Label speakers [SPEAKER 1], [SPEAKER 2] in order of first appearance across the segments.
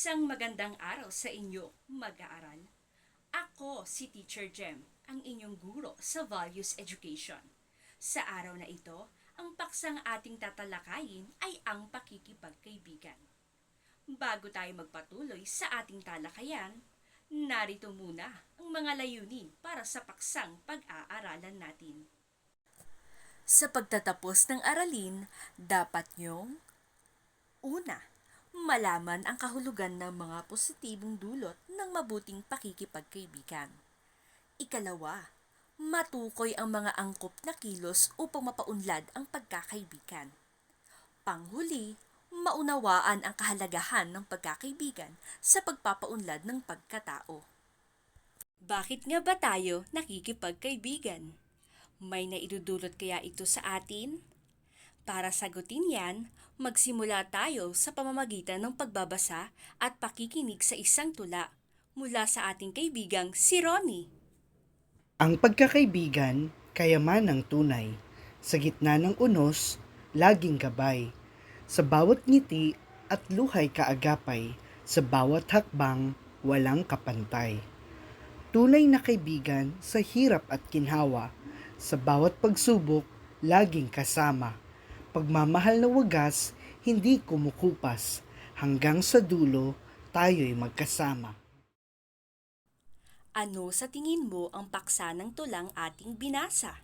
[SPEAKER 1] Isang magandang araw sa inyo, mag-aaral. Ako si Teacher Jem, ang inyong guro sa Values Education. Sa araw na ito, ang paksang ating tatalakayin ay ang pakikipagkaibigan. Bago tayo magpatuloy sa ating talakayan, narito muna ang mga layunin para sa paksang pag-aaralan natin. Sa pagtatapos ng aralin, dapat niyong Una, malaman ang kahulugan ng mga positibong dulot ng mabuting pakikipagkaibigan. Ikalawa, matukoy ang mga angkop na kilos upang mapaunlad ang pagkakaibigan. Panghuli, maunawaan ang kahalagahan ng pagkakaibigan sa pagpapaunlad ng pagkatao. Bakit nga ba tayo nakikipagkaibigan? May naidudulot kaya ito sa atin? Para sagutin yan, magsimula tayo sa pamamagitan ng pagbabasa at pakikinig sa isang tula mula sa ating kaibigang si Ronnie.
[SPEAKER 2] Ang pagkakaibigan, kayamanang tunay. Sa gitna ng unos, laging gabay. Sa bawat ngiti at luhay kaagapay, sa bawat hakbang, walang kapantay. Tunay na kaibigan sa hirap at kinhawa, sa bawat pagsubok, laging kasama. Pagmamahal na wagas, hindi kumukupas. Hanggang sa dulo, tayo'y magkasama.
[SPEAKER 1] Ano sa tingin mo ang paksa ng tulang ating binasa?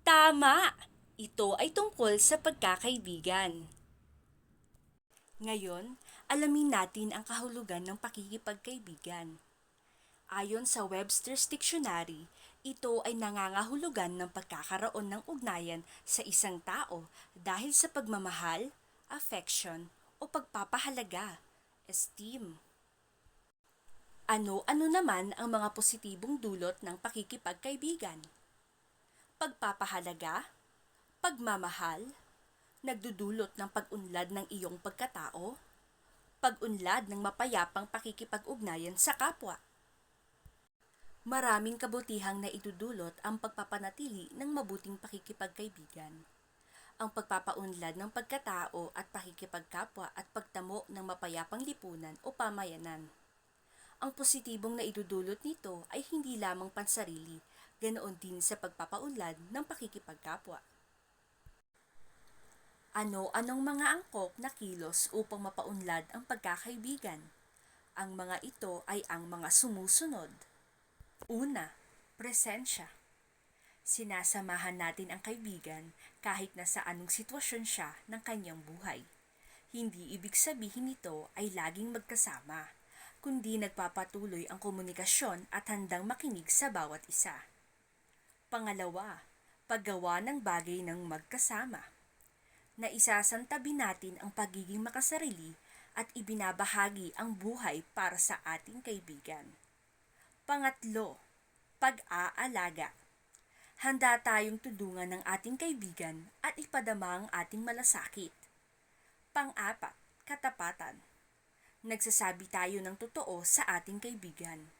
[SPEAKER 1] Tama! Ito ay tungkol sa pagkakaibigan. Ngayon, alamin natin ang kahulugan ng pakikipagkaibigan. Ayon sa Webster's Dictionary, ito ay nangangahulugan ng pagkakaroon ng ugnayan sa isang tao dahil sa pagmamahal, affection, o pagpapahalaga, esteem. Ano-ano naman ang mga positibong dulot ng pakikipagkaibigan? Pagpapahalaga, pagmamahal, nagdudulot ng pag-unlad ng iyong pagkatao, pag-unlad ng mapayapang pakikipag-ugnayan sa kapwa. Maraming kabutihang na idudulot ang pagpapanatili ng mabuting pakikipagkaibigan. Ang pagpapaunlad ng pagkatao at pakikipagkapwa at pagtamo ng mapayapang lipunan o pamayanan. Ang positibong na idudulot nito ay hindi lamang pansarili, ganoon din sa pagpapaunlad ng pakikipagkapwa. Ano-anong mga angkop na kilos upang mapaunlad ang pagkakaibigan? Ang mga ito ay ang mga sumusunod. Una, presensya. Sinasamahan natin ang kaibigan kahit na sa anong sitwasyon siya ng kanyang buhay. Hindi ibig sabihin nito ay laging magkasama, kundi nagpapatuloy ang komunikasyon at handang makinig sa bawat isa. Pangalawa, paggawa ng bagay ng magkasama. Naisasantabi natin ang pagiging makasarili at ibinabahagi ang buhay para sa ating kaibigan. Pangatlo, pag-aalaga. Handa tayong tudungan ng ating kaibigan at ipadama ang ating malasakit. Pang-apat, katapatan. Nagsasabi tayo ng totoo sa ating kaibigan.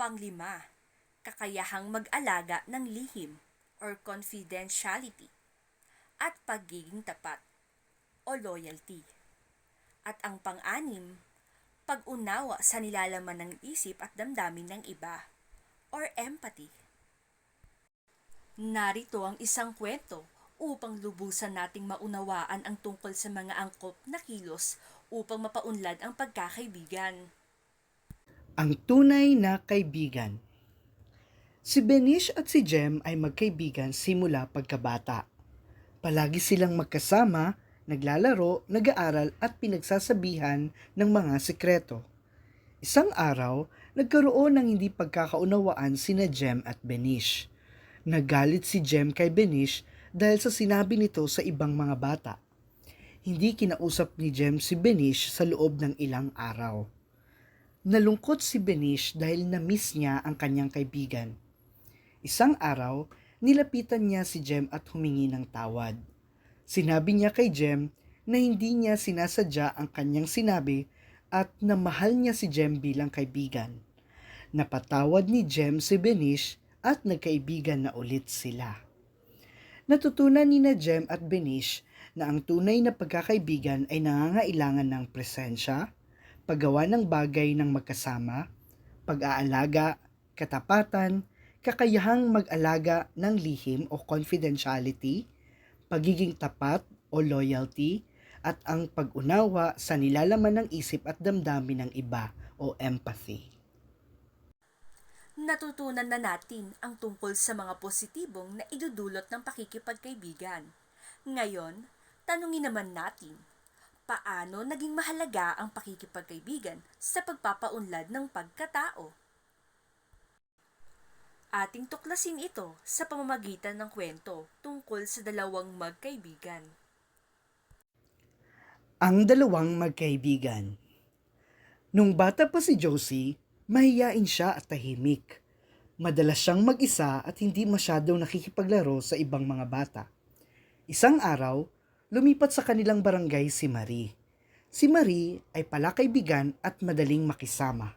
[SPEAKER 1] Panglima, kakayahang mag-alaga ng lihim or confidentiality at pagiging tapat o loyalty. At ang pang-anim, pag-unawa sa nilalaman ng isip at damdamin ng iba or empathy. Narito ang isang kwento upang lubusan nating maunawaan ang tungkol sa mga angkop na kilos upang mapaunlad ang pagkakaibigan.
[SPEAKER 2] Ang tunay na kaibigan Si Benish at si Jem ay magkaibigan simula pagkabata. Palagi silang magkasama, naglalaro, nag-aaral at pinagsasabihan ng mga sikreto. Isang araw, nagkaroon ng hindi pagkakaunawaan sina Jem at Benish. Nagalit si Jem kay Benish dahil sa sinabi nito sa ibang mga bata. Hindi kinausap ni Jem si Benish sa loob ng ilang araw. Nalungkot si Benish dahil na-miss niya ang kanyang kaibigan. Isang araw, nilapitan niya si Jem at humingi ng tawad. Sinabi niya kay Jem na hindi niya sinasadya ang kanyang sinabi at na mahal niya si Jem bilang kaibigan. Napatawad ni Jem si Benish at nagkaibigan na ulit sila. Natutunan ni na Jem at Benish na ang tunay na pagkakaibigan ay nangangailangan ng presensya, paggawa ng bagay ng magkasama, pag-aalaga, katapatan, kakayahang mag-alaga ng lihim o confidentiality, pagiging tapat o loyalty, at ang pag-unawa sa nilalaman ng isip at damdamin ng iba o empathy.
[SPEAKER 1] Natutunan na natin ang tungkol sa mga positibong na idudulot ng pakikipagkaibigan. Ngayon, tanungin naman natin, paano naging mahalaga ang pakikipagkaibigan sa pagpapaunlad ng pagkatao? Ating tuklasin ito sa pamamagitan ng kwento tungkol sa dalawang magkaibigan.
[SPEAKER 2] Ang dalawang magkaibigan. Nung bata pa si Josie, mahiyain siya at tahimik. Madalas siyang mag-isa at hindi masyadong nakikipaglaro sa ibang mga bata. Isang araw, lumipat sa kanilang barangay si Marie. Si Marie ay palakaibigan at madaling makisama.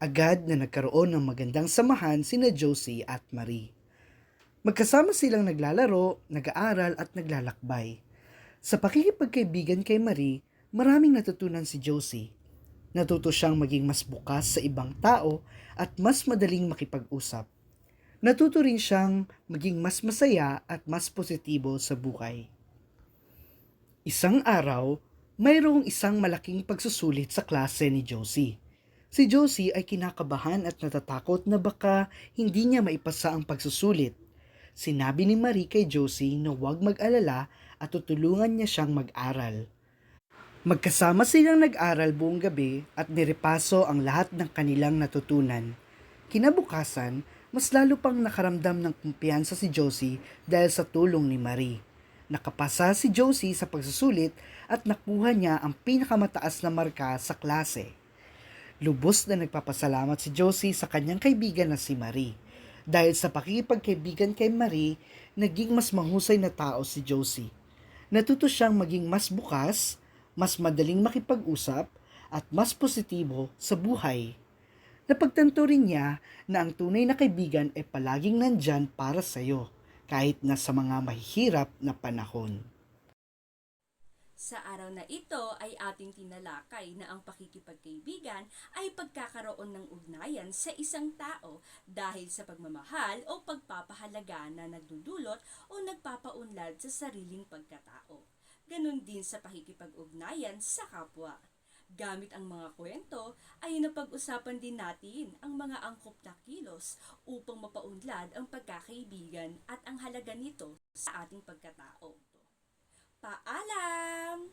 [SPEAKER 2] Agad na nagkaroon ng magandang samahan sina Josie at Marie. Magkasama silang naglalaro, nag-aaral at naglalakbay. Sa pakikipagkaibigan kay Marie, maraming natutunan si Josie. Natuto siyang maging mas bukas sa ibang tao at mas madaling makipag-usap. Natuto rin siyang maging mas masaya at mas positibo sa buhay. Isang araw, mayroong isang malaking pagsusulit sa klase ni Josie. Si Josie ay kinakabahan at natatakot na baka hindi niya maipasa ang pagsusulit. Sinabi ni Marie kay Josie na huwag mag-alala at tutulungan niya siyang mag-aral. Magkasama silang nag-aral buong gabi at nirepaso ang lahat ng kanilang natutunan. Kinabukasan, mas lalo pang nakaramdam ng kumpiyansa si Josie dahil sa tulong ni Marie. Nakapasa si Josie sa pagsusulit at nakuha niya ang pinakamataas na marka sa klase. Lubos na nagpapasalamat si Josie sa kanyang kaibigan na si Marie. Dahil sa pakikipagkaibigan kay Marie, naging mas mahusay na tao si Josie. Natuto siyang maging mas bukas, mas madaling makipag-usap, at mas positibo sa buhay. Napagtanto rin niya na ang tunay na kaibigan ay palaging nandyan para sa'yo, kahit na sa mga mahihirap na panahon.
[SPEAKER 1] Sa araw na ito ay ating tinalakay na ang pakikipagkaibigan ay pagkakaroon ng ugnayan sa isang tao dahil sa pagmamahal o pagpapahalaga na nagdudulot o nagpapaunlad sa sariling pagkatao. Ganon din sa pakikipag-ugnayan sa kapwa. Gamit ang mga kwento ay napag-usapan din natin ang mga angkop na kilos upang mapaunlad ang pagkakaibigan at ang halaga nito sa ating pagkatao. Paalam!